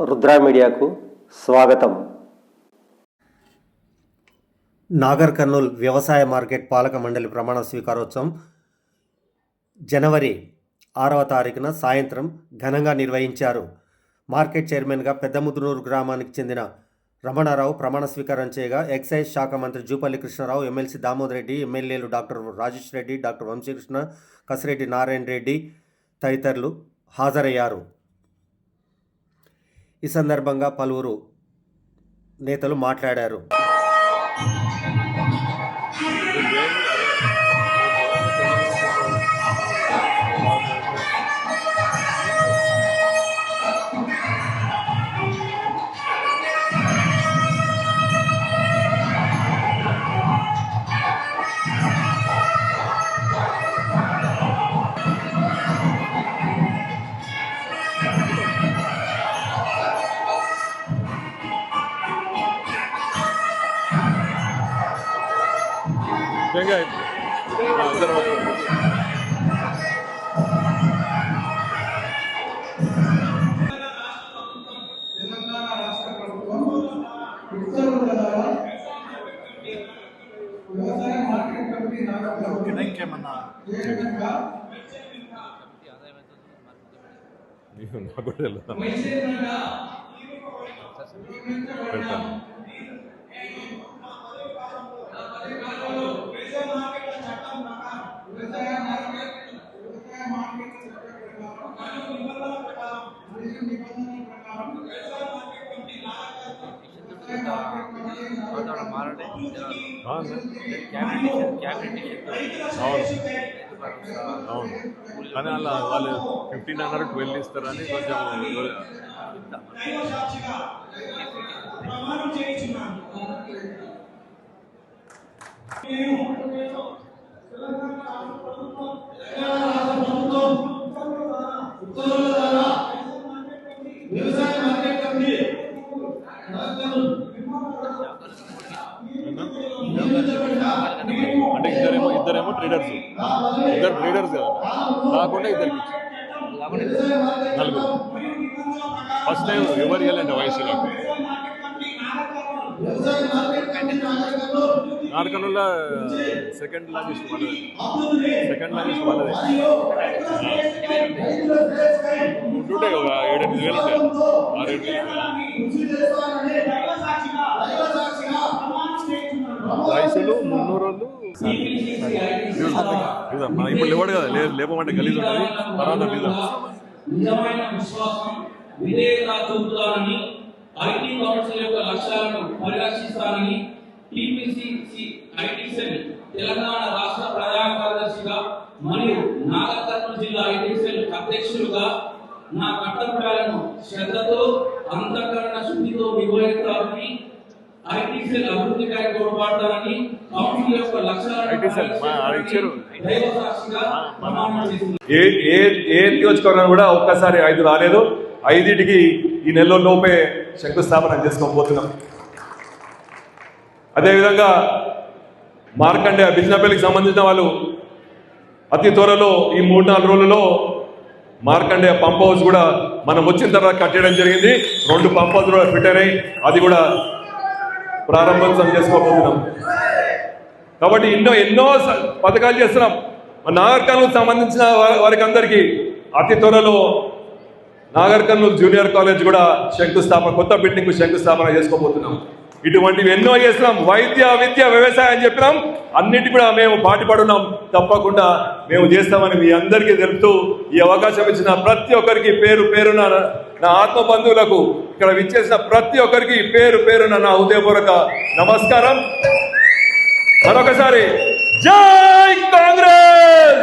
రుద్రా మీడియాకు స్వాగతం. నాగర్ కర్నూల్ వ్యవసాయ మార్కెట్ పాలక మండలి ప్రమాణ స్వీకారోత్సవం జనవరి ఆరవ తారీఖున సాయంత్రం ఘనంగా నిర్వహించారు. మార్కెట్ చైర్మన్గా పెద్దముదునూరు గ్రామానికి చెందిన రమణారావు ప్రమాణ స్వీకారం చేయగా ఎక్సైజ్ శాఖ మంత్రి జూపల్లి కృష్ణారావు ఎమ్మెల్సీ దామోదర్ రెడ్డి ఎమ్మెల్యేలు డాక్టర్ రాజేష్ రెడ్డి డాక్టర్ వంశీకృష్ణ కసిరెడ్డి నారాయణ రెడ్డి తదితరులు హాజరయ్యారు. ఈ సందర్భంగా పలువురు నేతలు మాట్లాడారు. అందరూ తెలంగాణ రాష్ట్ర ప్రభుత్వం ఉత్తర్వుల ద్వారా వ్యవసాయ మార్కెట్ కమిటీ నాకు కూడా తెలియదు అవును అవును కానీ అలా వాళ్ళు ఫిఫ్టీన్ హండ్రెడ్ ట్వెల్వ్ ఇస్తారని కొంచెం వ్యవసాయ అంటే ఇద్దరేమో ఇద్దరేమో ట్రేడర్స్ ఇద్దరు ట్రేడర్స్ కదా. కాకుండా ఇద్దరికి నలుగురు. ఫస్ట్ టైం ఎవరు ఇవ్వాలంటే వయసులో నాటకంలో సెకండ్ లాంగ్వేజ్ వాళ్ళది సెకండ్ లాంగ్వేజ్ వాళ్ళది ఉంటుంటాయి ఒక ఏడెనిమిది వేలు ఉంటాయి ఆరు ఏడు. వేలు వయసులు మున్నూరు వాళ్ళు లేదా ఇప్పుడు లేవాడు కదా లేపమంటే గలీజ్ ఉంటుంది తర్వాత నిజమైన విశ్వాసం విధేయత ఐటీ కౌన్సిల్ యొక్క లక్ష్యాలను పరిరక్షిస్తానని టీపీసీసీ ఐటీ సెల్ తెలంగాణ రాష్ట్ర ప్రధాన కార్యదర్శిగా మరియు నాగర్ జిల్లా ఐటీ సెల్ అధ్యక్షులుగా నా కర్తవ్యాలను శ్రద్ధతో అంతఃకరణ శుద్ధితో నిర్వహిస్తానని ఐటీ సెల్ అభివృద్ధికై తోడ్పడతానని కౌన్సిల్ యొక్క లక్ష్యాలను IT సెల్, సాక్షిగా ప్రమాణం చేస్తున్నాను ఏ ఏ ఏ నియోజకవర్గం కూడా ఒక్కసారి ఐదు రాలేదు. ఐదింటికి ఈ నెలలో లోపే శంకుస్థాపన చేసుకోబోతున్నాం అదేవిధంగా మార్కండే బిజినపల్లికి సంబంధించిన వాళ్ళు అతి త్వరలో ఈ మూడు నాలుగు రోజులలో మార్కండే పంప్ హౌస్ కూడా మనం వచ్చిన తర్వాత కట్టడం జరిగింది. రెండు పంప్ హౌస్ కూడా ఫిట్ అయినాయి. అది కూడా ప్రారంభోత్సవం చేసుకోబోతున్నాం. కాబట్టి ఎన్నో ఎన్నో పథకాలు చేస్తున్నాం. మన నాగర్కర్నూలు సంబంధించిన వారికి అందరికీ అతి త్వరలో నాగర్కర్నూలు జూనియర్ కాలేజ్ కూడా శంకుస్థాపన కొత్త బిల్డింగ్ శంకుస్థాపన చేసుకోబోతున్నాం. ఇటువంటివి ఎన్నో చేస్తున్నాం. వైద్య విద్య వ్యవసాయం చెప్పినాం. అన్నిటి కూడా మేము పాటుపడున్నాం. తప్పకుండా మేము చేస్తామని మీ అందరికీ తెలుపుతూ ఈ అవకాశం ఇచ్చిన ప్రతి ఒక్కరికి పేరు పేరున నా ఆత్మ బంధువులకు ఇక్కడ విచ్చేసిన ప్రతి ఒక్కరికి పేరు పేరున నా హృదయపూర్వక నమస్కారం. మరొకసారి జై కాంగ్రెస్!